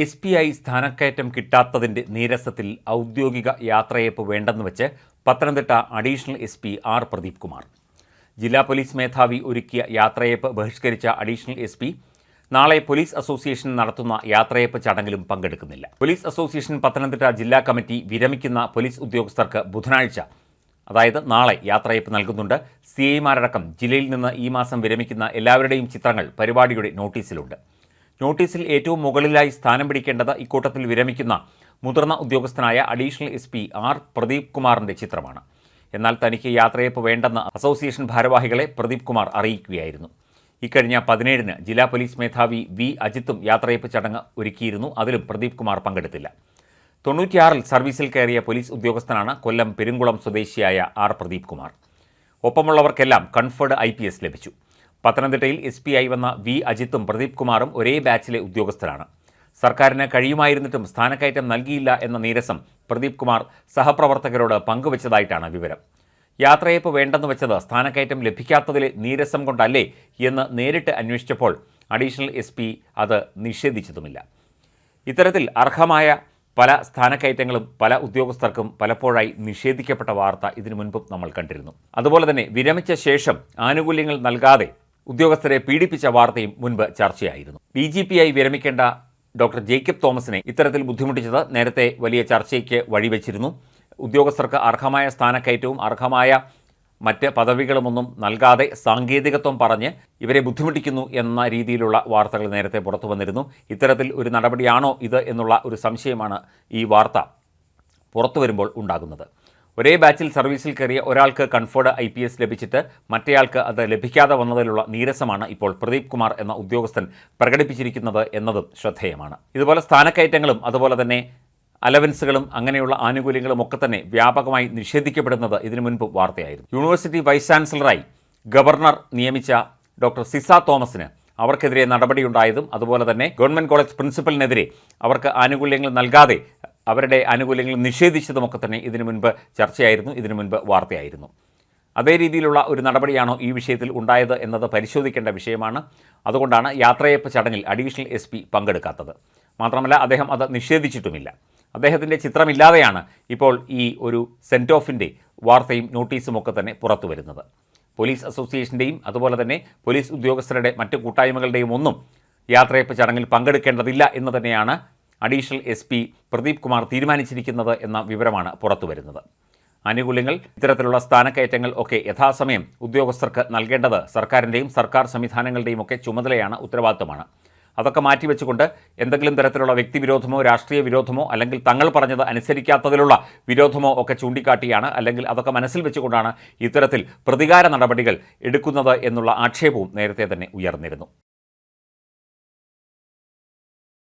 S P I സ്ഥാനക്കയറ്റം കിട്ടാത്തതിന്റെ നീരസത്തിൽ ഔദ്യോഗിക യാത്രയയപ്പ് വേണ്ടെന്ന് വെച്ച് Pathanamthitta additional S P R Pradeep Kumar. ജില്ലാ പോലീസ് മേധാവി ഒരുക്കിയ യാത്രയയപ്പ് ബഹിഷ്കരിച്ച അഡീഷണൽ എസ് പി നാളെ പോലീസ് അസോസിയേഷൻ നടത്തുന്ന യാത്രയയപ്പ് ചടങ്ങിലും പങ്കെടുക്കുന്നില്ല. പോലീസ് അസോസിയേഷൻ പത്തനംതിട്ട ജില്ലാ കമ്മിറ്റി വിരമിക്കുന്ന പോലീസ് ഉദ്യോഗസ്ഥർക്ക് ബുധനാഴ്ച അതായത് നാളെ യാത്രയയപ്പ് നൽകുന്നുണ്ട്. സി ഐമാരടക്കം ജില്ലയിൽ നിന്ന് ഈ മാസം വിരമിക്കുന്ന എല്ലാവരുടെയും ചിത്രങ്ങൾ പരിപാടിയുടെ നോട്ടീസിലുണ്ട്. നോട്ടീസിൽ ഏറ്റവും മുകളിലായി സ്ഥാനം പിടിക്കേണ്ടത് ഇക്കൂട്ടത്തിൽ വിരമിക്കുന്ന മുതിർന്ന ഉദ്യോഗസ്ഥനായ additional S P R Pradeep കുമാറിന്റെ ചിത്രമാണ്. എന്നാൽ തനിക്ക് യാത്രയപ്പ് വേണ്ടെന്ന് അസോസിയേഷൻ ഭാരവാഹികളെ പ്രദീപ് കുമാർ അറിയിക്കുകയായിരുന്നു. ഇക്കഴിഞ്ഞ പതിനേഴിന് ജില്ലാ പോലീസ് മേധാവി വി അജിത്തും യാത്രയപ്പ് ചടങ്ങ് ഒരുക്കിയിരുന്നു. അതിലും പ്രദീപ് കുമാർ പങ്കെടുത്തില്ല. തൊണ്ണൂറ്റിയാറിൽ സർവീസിൽ കയറിയ പോലീസ് ഉദ്യോഗസ്ഥനാണ് കൊല്ലം പെരുങ്കുളം സ്വദേശിയായ ആർ പ്രദീപ് കുമാർ. ഒപ്പമുള്ളവർക്കെല്ലാം കൺഫേർഡ് ഐ ലഭിച്ചു. പത്തനംതിട്ടയിൽ എസ് പി ആയി വന്ന വി അജിത്തും പ്രദീപ് കുമാറും ഒരേ ബാച്ചിലെ ഉദ്യോഗസ്ഥരാണ്. സർക്കാരിന് കഴിയുമായിരുന്നിട്ടും സ്ഥാനക്കയറ്റം നൽകിയില്ല എന്ന നീരസം പ്രദീപ് കുമാർ സഹപ്രവർത്തകരോട് പങ്കുവച്ചതായിട്ടാണ് വിവരം. യാത്രയപ്പ് വേണ്ടെന്ന് വെച്ചത് സ്ഥാനക്കയറ്റം ലഭിക്കാത്തതിലെ നീരസം കൊണ്ടല്ലേ എന്ന് നേരിട്ട് അന്വേഷിച്ചപ്പോൾ അഡീഷണൽ എസ് പി അത് നിഷേധിച്ചതുമില്ല. ഇത്തരത്തിൽ അർഹമായ പല സ്ഥാനക്കയറ്റങ്ങളും പല ഉദ്യോഗസ്ഥർക്കും പലപ്പോഴായി നിഷേധിക്കപ്പെട്ട വാർത്ത ഇതിനു മുൻപും നമ്മൾ കണ്ടിരുന്നു. അതുപോലെ തന്നെ വിരമിച്ച ശേഷം ആനുകൂല്യങ്ങൾ നൽകാതെ ഉദ്യോഗസ്ഥരെ പീഡിപ്പിച്ച വാർത്തയും മുൻപ് ചർച്ചയായിരുന്നു. ഡി ജി പി ആയി വിരമിക്കേണ്ട ഡോക്ടർ ജേക്കബ് തോമസിനെ ഇത്തരത്തിൽ ബുദ്ധിമുട്ടിച്ചത് നേരത്തെ വലിയ ചർച്ചയ്ക്ക് വഴിവെച്ചിരുന്നു. ഉദ്യോഗസ്ഥർക്ക് അർഹമായ സ്ഥാനക്കയറ്റവും അർഹമായ മറ്റ് പദവികളുമൊന്നും നൽകാതെ സാങ്കേതികത്വം പറഞ്ഞ് ഇവരെ ബുദ്ധിമുട്ടിക്കുന്നു എന്ന രീതിയിലുള്ള വാർത്തകൾ നേരത്തെ പുറത്തു വന്നിരുന്നു. ഇത്തരത്തിൽ ഒരു നടപടിയാണോ ഇത് എന്നുള്ള ഒരു സംശയമാണ് ഈ വാർത്ത പുറത്തു വരുമ്പോൾ ഉണ്ടാകുന്നത്. ഒരേ ബാച്ചിൽ സർവീസിൽ കയറിയ ഒരാൾക്ക് കൺഫേർഡ് ഐ പി എസ് ലഭിച്ചിട്ട് മറ്റേയാൾക്ക് അത് ലഭിക്കാതെ വന്നതിലുള്ള നീരസമാണ് ഇപ്പോൾ പ്രദീപ് കുമാർ എന്ന ഉദ്യോഗസ്ഥൻ പ്രകടിപ്പിച്ചിരിക്കുന്നത് എന്നതും ശ്രദ്ധേയമാണ്. ഇതുപോലെ സ്ഥാനക്കയറ്റങ്ങളും അതുപോലെ തന്നെ അലവൻസുകളും അങ്ങനെയുള്ള ആനുകൂല്യങ്ങളും ഒക്കെ തന്നെ വ്യാപകമായി നിഷേധിക്കപ്പെടുന്നത് ഇതിനു മുൻപ് വാർത്തയായിരുന്നു. യൂണിവേഴ്സിറ്റി വൈസ് ചാൻസലറായി ഗവർണർ നിയമിച്ച ഡോക്ടർ സിസ തോമസിന് അവർക്കെതിരെ നടപടിയുണ്ടായതും അതുപോലെ തന്നെ ഗവൺമെന്റ് കോളേജ് പ്രിൻസിപ്പലിനെതിരെ അവർക്ക് ആനുകൂല്യങ്ങൾ നൽകാതെ അവരുടെ ആനുകൂല്യങ്ങൾ നിഷേധിച്ചതുമൊക്കെ തന്നെ ഇതിനു മുൻപ് ചർച്ചയായിരുന്നു ഇതിനു മുൻപ് വാർത്തയായിരുന്നു. അതേ രീതിയിലുള്ള ഒരു നടപടിയാണോ ഈ വിഷയത്തിൽ ഉണ്ടായത് എന്നത് പരിശോധിക്കേണ്ട വിഷയമാണ്. അതുകൊണ്ടാണ് യാത്രയപ്പ് ചടങ്ങിൽ അഡീഷണൽ എസ് പി പങ്കെടുക്കാത്തത്. മാത്രമല്ല അദ്ദേഹം അത് നിഷേധിച്ചിട്ടുമില്ല. അദ്ദേഹത്തിന്റെ ചിത്രമില്ലാതെയാണ് ഇപ്പോൾ ഈ ഒരു സെന്റ് ഓഫിന്റെ വാർത്തയും നോട്ടീസും ഒക്കെ തന്നെ പുറത്തു വരുന്നത്. പോലീസ് അസോസിയേഷന്റെയും അതുപോലെ തന്നെ പോലീസ് ഉദ്യോഗസ്ഥരുടെ മറ്റ് കൂട്ടായ്മകളുടെയും ഒന്നും യാത്രയപ്പ് ചടങ്ങിൽ പങ്കെടുക്കേണ്ടതില്ല എന്ന് തന്നെയാണ് additional S P Pradeep Kumar തീരുമാനിച്ചിരിക്കുന്നത് എന്ന വിവരമാണ് പുറത്തു വരുന്നത് ആനുകൂല്യങ്ങൾ ഇത്തരത്തിലുള്ള സ്ഥാനക്കയറ്റങ്ങൾ ഒക്കെ യഥാസമയം ഉദ്യോഗസ്ഥർക്ക് നൽകേണ്ടത് സർക്കാരിന്റെയും സർക്കാർ സംവിധാനങ്ങളുടെയും ഒക്കെ ചുമതലയാണ് ഉത്തരവാദിത്തമാണ് അതൊക്കെ മാറ്റിവെച്ചുകൊണ്ട് എന്തെങ്കിലും തരത്തിലുള്ള വ്യക്തിവിരോധമോ രാഷ്ട്രീയ വിരോധമോ അല്ലെങ്കിൽ തങ്ങൾ പറഞ്ഞത് അനുസരിക്കാത്തതിലുള്ള വിരോധമോ ഒക്കെ ചൂണ്ടിക്കാട്ടിയാണ് അല്ലെങ്കിൽ അതൊക്കെ മനസ്സിൽ വെച്ചുകൊണ്ടാണ് ഇത്തരത്തിൽ പ്രതികാര നടപടികൾ എടുക്കുന്നത് എന്നുള്ള ആക്ഷേപവും നേരത്തെ തന്നെ ഉയർന്നിരുന്നു.